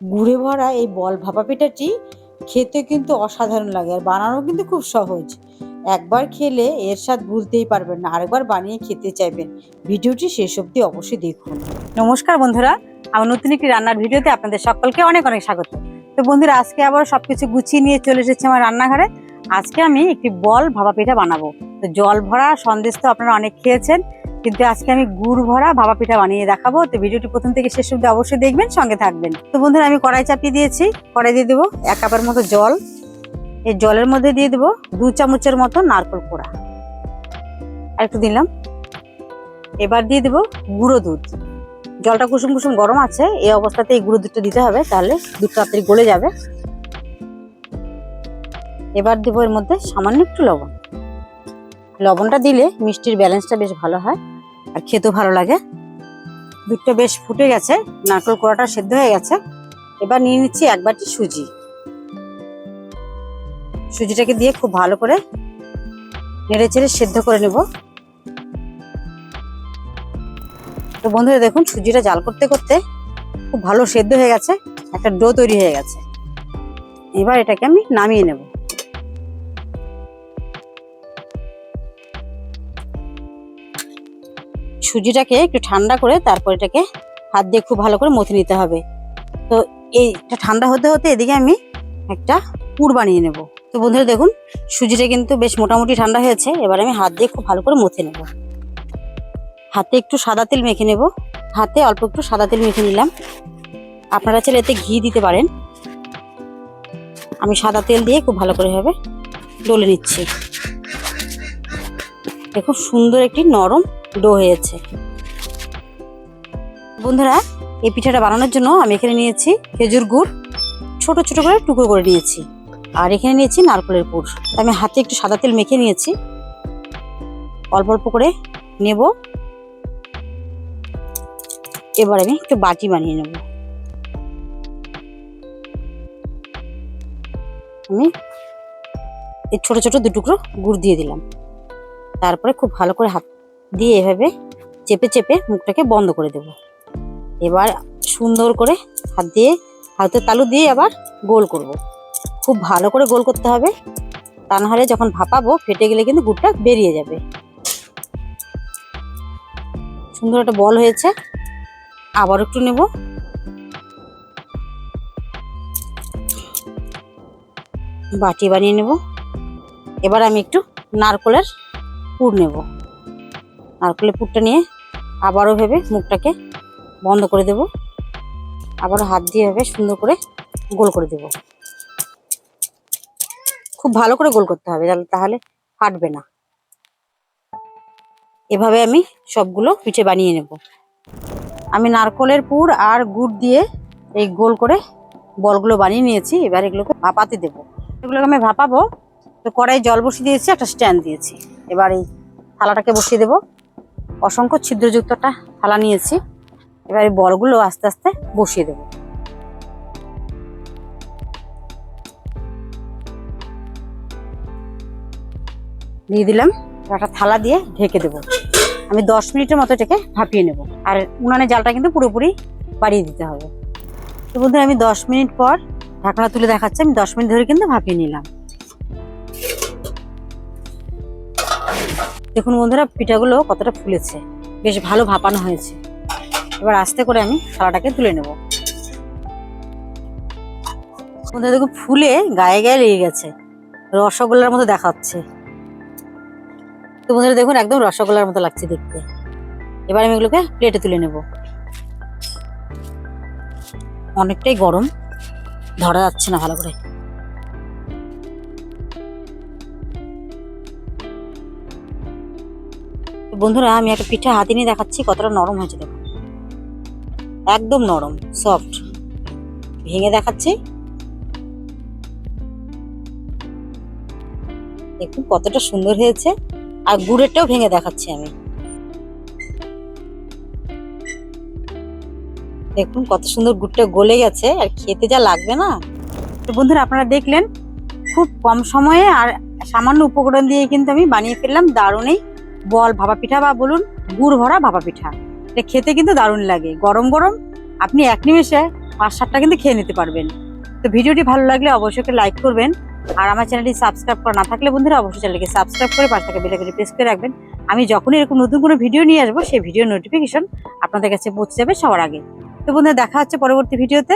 গুড়ে ভরা এই বল ভাপা পিঠাটি খেতে কিন্তু অসাধারণ লাগে আর বানানো কিন্তু খুব সহজ। একবার খেলে এর স্বাদ ভুলতেই পারবেন না, আরেকবার বানিয়ে খেতে চাইবেন। ভিডিওটি শেষ অবধি অবশ্যই দেখুন। নমস্কার বন্ধুরা, আমার নতুন একটি রান্নার ভিডিওতে আপনাদের সকলকে অনেক অনেক স্বাগত। তো বন্ধুরা, আজকে আবার সবকিছু গুছিয়ে নিয়ে চলে এসেছি আমার রান্নাঘরে। আজকে আমি একটি বল ভাপা পিঠা বানাবো। তো জল ভরা সন্দেশ তো আপনারা অনেক খেয়েছেন কিন্তু আজকে আমি গুড় ভরা ভাপা পিঠা বানিয়ে দেখাবো। তো ভিডিওটি প্রথম থেকে শেষ অব্দি অবশ্যই দেখবেন, সঙ্গে থাকবেন। তো বন্ধুরা, আমি কড়াই চাপিয়ে দিয়েছি। কড়াই দিয়ে দেবো এক কাপের মতো জল। এই জলের মধ্যে দিয়ে দেবো দু চামচের মতো নারকেল কোড়া। আর একটু দিলাম। এবার দিয়ে দেবো গুঁড়ো দুধ। জলটা কুসুম কুসুম গরম আছে এই অবস্থাতে এই গুঁড়ো দুধটা দিতে হবে, তাহলে দুধ তাড়াতাড়ি গলে যাবে। এবার দেবো এর মধ্যে সামান্য একটু লবণ। লবণটা দিলে মিষ্টির ব্যালেন্সটা বেশ ভালো হয়, আর খেতেও ভালো লাগে। দুধটা বেশ ফুটে গেছে, নারকেল কোড়াটা সেদ্ধ হয়ে গেছে। এবার নিয়ে নিচ্ছি এক বাটি সুজি। সুজিটাকে দিয়ে খুব ভালো করে নেড়ে চেড়ে সেদ্ধ করে নেব। তো বন্ধুরা, দেখুন সুজিটা জাল করতে করতে খুব ভালো সেদ্ধ হয়ে গেছে, একটা ডো তৈরি হয়ে গেছে। এবার এটাকে আমি নামিয়ে নেব। সুজিটাকে একটু ঠান্ডা করে তারপর এটাকে হাত দিয়ে খুব ভালো করে মথে নিতে হবে। তো এইটা ঠান্ডা হতে হতে এদিকে আমি একটা পুর বানিয়ে নেব। তো বন্ধুরা দেখুন, সুজিটা কিন্তু বেশ মোটামুটি ঠান্ডা হয়েছে। এবার আমি হাত দিয়ে খুব ভালো করে মথে নেব। হাতে একটু সাদা তেল মেখে নেব। হাতে অল্প একটু সাদা তেল মেখে নিলাম। আপনারা চাইলে এতে ঘি দিতে পারেন। আমি সাদা তেল দিয়ে খুব ভালো করে হবে ডলে নিচ্ছি। দেখুন সুন্দর একটি নরম ডো হয়েছে। বন্ধুরা, এই পিঠাটা বানানোর জন্য আমি এখানে নিয়েছি খেজুর গুড়। ছোট ছোট করে টুকরো করে নিয়েছি। আর এখানে নিয়েছি নারকেলের পুর। আমি হাতে একটু সাদা তেল মেখে নিয়েছি। অল্প অল্প করে নেব। এবার আমি একটু বাটি বানিয়ে নেব। আমি এই ছোট ছোট দু টুকরো গুড় দিয়ে দিলাম। তারপরে খুব ভালো করে হাত দিয়ে এভাবে চেপে চেপে মুখটাকে বন্ধ করে দেব। এবার সুন্দর করে হাত দিয়ে, হাতের তালু দিয়ে আবার গোল করব। খুব ভালো করে গোল করতে হবে। তা নাহলে যখন ভাপাবো, ফেটে গেলে কিন্তু গুড়টা বেরিয়ে যাবে। সুন্দর একটা বল হয়েছে। আবার একটু নেব। বাটি বানিয়ে নেব। এবার আমি একটু নারকলের পুর নেব। নারকলের পুরটা নিয়ে আবারও ভেবে মুখটাকে বন্ধ করে দেব। আবারও হাত দিয়ে ভেবে সুন্দর করে গোল করে দেব। খুব ভালো করে গোল করতে হবে, তাহলে তাহলে ফাটবে না। এভাবে আমি সবগুলো পিঠে বানিয়ে নেব। আমি নারকলের পুর আর গুড় দিয়ে এই গোল করে বলগুলো বানিয়ে নিয়েছি, এবার এগুলোকে ভাপাতে দেব। এগুলোকে আমি ভাপাবো, তো কড়াই জল বসিয়ে দিয়েছি, একটা স্ট্যান্ড দিয়েছি। এবার এই থালাটাকে বসিয়ে দেব। অসংখ্য ছিদ্রযুক্ত একটা থালা নিয়েছি। এবার এই বলগুলো আস্তে আস্তে বসিয়ে দেব। দিয়ে দিলাম একটা থালা দিয়ে ঢেকে দেবো। আমি দশ মিনিটের মতো এটাকে ভাপিয়ে নেব। আর উনানের জালটা কিন্তু পুরোপুরি বাড়িয়ে দিতে হবে। তো বন্ধুরা, আমি দশ মিনিট পর ঢাকনা তুলে দেখাচ্ছি। আমি দশ মিনিট ধরে কিন্তু ভাপিয়ে নিলাম। দেখুন বন্ধুরা, পিঠাগুলো কতটা ফুলেছে। বেশ ভালো ভাপানো হয়েছে। এবার আস্তে করে আমি থালাটাকে তুলে নেব। বন্ধুরা, দেখুন, ফুলে গায়ে গায়ে লেগে গেছে। রসগোল্লার মতো দেখাচ্ছে। তো বন্ধুরা, দেখুন, একদম রসগোল্লার মতো লাগছে দেখতে। এবার আমি এগুলোকে প্লেটে তুলে নেব। অনেকটাই গরম। ধরা যাচ্ছে না ভালো করে। বন্ধুরা, আমি একটা পিঠা হাতে নিয়ে দেখাচ্ছি, কতটা নরম হয়েছে দেখুন একদম নরম সফট ভেঙে দেখাচ্ছি। দেখুন, কতটা সুন্দর হয়েছে। আর গুড়েরটাও ভেঙে দেখাচ্ছি আমি। দেখুন, কত সুন্দর গুড়টা গলে গেছে। আর খেতে যা লাগবে না। তো বন্ধুরা, আপনারা দেখলেন, খুব কম সময়ে আর সামান্য উপকরণ দিয়ে কিন্তু আমি বানিয়ে ফেললাম, দারুণই। বল ভাপা পিঠা বা বলুন, গুড় ভরা ভাপা পিঠা। এটা খেতে কিন্তু দারুণ লাগে। গরম গরম আপনি এক নিমেষে পাঁচ সাতটা কিন্তু খেয়ে নিতে পারবেন। তো ভিডিওটি ভালো লাগলে অবশ্যই লাইক করবেন। আর আমার চ্যানেলটি সাবস্ক্রাইব করা না থাকলে বন্ধুরা অবশ্যই চ্যানেলকে সাবস্ক্রাইব করে পাশে থাকা বেলাইকনটি প্রেস করে রাখবেন। আমি যখনই এরকম নতুন কোনো ভিডিও নিয়ে আসব, সেই ভিডিও নোটিফিকেশন আপনাদের কাছে পৌঁছে যাবে সবার আগে। তো বন্ধুরা দেখা হচ্ছে পরবর্তী ভিডিওতে